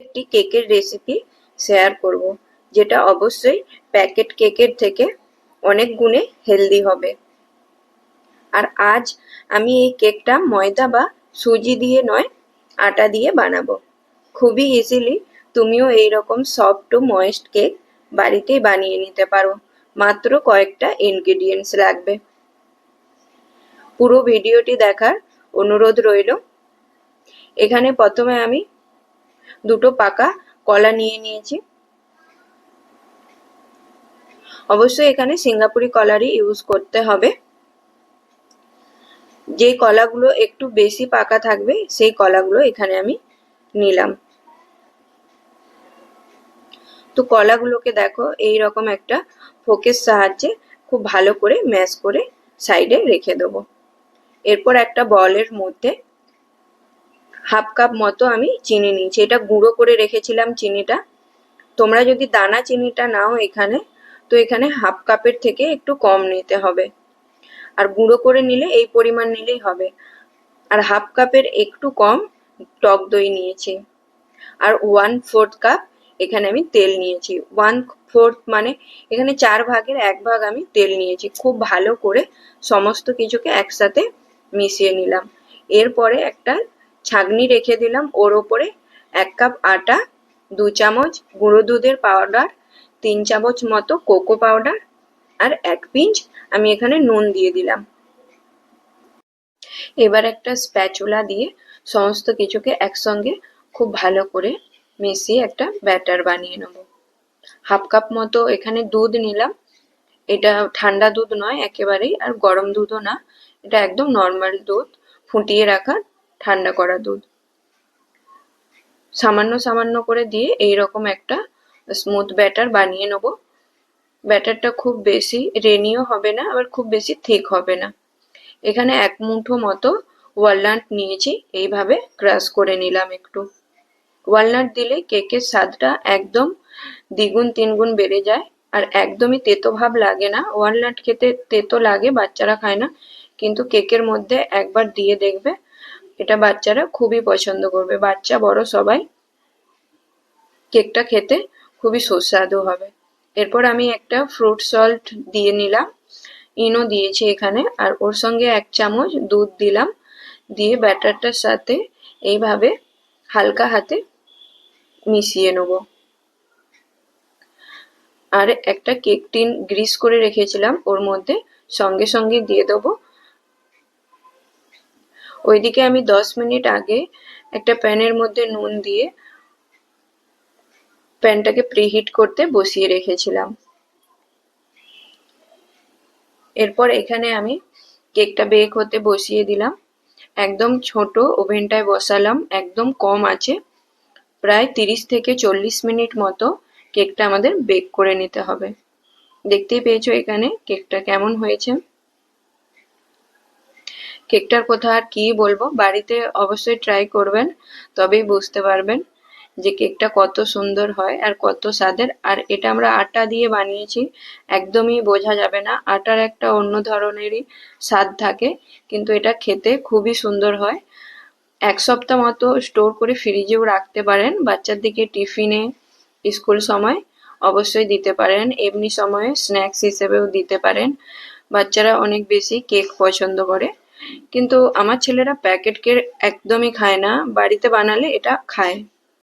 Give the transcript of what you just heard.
একটি কেকের recipe share করব, যেটা অবশ্যই প্যাকেট কেকের থেকে অনেক গুণে হেলদি হবে। আর আজ আমি এই কেকটা ময়দা বা সুজি দিয়ে নয়, আটা দিয়ে বানাবো। খুবই ইজিলি তুমিও এই রকম সফট টু ময়েস্ট কেক বাড়িতেই বানিয়ে নিতে পারো। মাত্র কয়েকটা ইনগ্রিডিয়েন্টস লাগবে। পুরো ভিডিওটি দেখার অনুরোধ রইল। এখানে প্রথমে আমি দুটো পাকা কলা নিয়ে নিয়েছি। অবশ্যই এখানে সিঙ্গাপুরি কলারই ইউজ করতে হবে। যে কলাগুলো একটু বেশি পাকা থাকবে, সেই কলাগুলো এখানে আমি নিলাম। তো কলাগুলোকে দেখো এই রকম একটা ফোকের সাহায্যে খুব ভালো করে ম্যাশ করে সাইডে রেখে দেবো। এরপর একটা বলের মধ্যে হাফ কাপ মতো আমি চিনি নিয়েছি। এটা গুঁড়ো করে রেখেছিলাম চিনিটা। তোমরা যদি দানা চিনিটা নাও এখানে, তো এখানে হাফ কাপের থেকে একটু কম নিতে হবে। আর গুঁড়ো করে নিলে এই পরিমাণ নিলেই হবে। আর হাফ কাপের একটু কম টক দই নিয়েছি। আর ওয়ান ফোর্থ কাপ এখানে আমি তেল নিয়েছি। ওয়ান ফোর্থ মানে এখানে চার ভাগের এক ভাগ আমি তেল নিয়েছি। খুব ভালো করে সমস্ত কিছুকে একসাথে মিশিয়ে নিলাম। এরপরে একটা ছাঁকনি রেখে দিলাম ওর ওপরে। এক কাপ আটা, দু চামচ গুঁড়ো দুধের পাউডার তিন চামচ মতো কোকো পাউডার আর এক পিঞ্চ আমি এখানে নুন দিয়ে দিলাম। এবার একটা স্প্যাচুলা দিয়ে সমস্ত কিছুকে একসঙ্গে খুব ভালো করে মিশিয়ে একটা ব্যাটার বানিয়ে নেব। হাফ কাপ মতো এখানে দুধ নিলাম। এটা ঠান্ডা দুধ নয়, একেবারেই, আর গরম দুধও না। এটা একদম নর্মাল দুধ, ফুটিয়ে রাখা ঠান্ডা করা দুধ। সামান্য সামান্য করে দিয়ে এই রকম একটা স্মুথ ব্যাটার বানিয়ে নেব। ব্যাটারটা খুব বেশি রেনিও হবে না, আবার খুব বেশি থিক হবে না। এখানে এক মুঠো মতো ওয়ালনাট নিয়েছি, এইভাবে ক্রাশ করে নিলাম একটু। ওয়ালনাট দিলে কেকের স্বাদটা একদম দ্বিগুণ তিনগুণ বেড়ে যায়, আর একদমই তেতো ভাব লাগে না। ওয়ালনাট খেতে তেতো লাগে, বাচ্চারা খায় না, কিন্তু কেকের মধ্যে একবার দিয়ে দেখবে এটা বাচ্চারা খুবই পছন্দ করবে। বাচ্চা, বড় সবাই কেকটা খেতে খুবই সুস্বাদু হবে। এরপর আমি একটা ফ্রুট সল্ট দিয়ে নিলাম। ইনো দিয়েছি এখানে। আর ওর সঙ্গে এক চামচ দুধ দিলাম। দিয়ে ব্যাটারটার সাথে এইভাবে হালকা হাতে মিশিয়ে নেব। আর একটা কেক টিন গ্রিস করে রেখেছিলাম। ওর মধ্যে সঙ্গে সঙ্গে দিয়ে দেবো। ওইদিকে আমি দশ মিনিট আগে একটা প্যানের মধ্যে নুন দিয়ে প্যানটাকে প্রিহিট করতে বসিয়ে রেখেছিলাম। এরপর এখানে আমি কেকটা বেক হতে বসিয়ে দিলাম। একদম ছোট ওভেনটায় বসালাম, একদম কম আছে। প্রায় তিরিশ থেকে চল্লিশ মিনিট মতো কেকটা আমাদের বেক করে নিতে হবে। দেখতেই পেয়েছ এখানে কেকটা কেমন হয়েছে? কেকটার কথা আর কি বলব? বাড়িতে অবশ্যই ট্রাই করবেন, তবেই বুঝতে পারবেন যে কেকটা কত সুন্দর হয় আর কত স্বাদের। আর এটা আমরা আটা দিয়ে বানিয়েছি, একদমই বোঝা যাবে না। আটার একটা অন্য ধরনেরই স্বাদ থাকে, কিন্তু এটা খেতে খুবই সুন্দর হয়। এক সপ্তাহ মতো স্টোর করে ফ্রিজেও রাখতে পারেন, বাচ্চার দিকে টিফিনে স্কুল সময় অবশ্যই দিতে পারেন, এমনি সময়ে স্ন্যাক্স হিসেবেও দিতে পারেন। বাচ্চারা অনেক বেশি কেক পছন্দ করে। কিন্তু আমার ছেলেরা প্যাকেট একদমই খায় না বাড়িতে বানালে এটা খায়।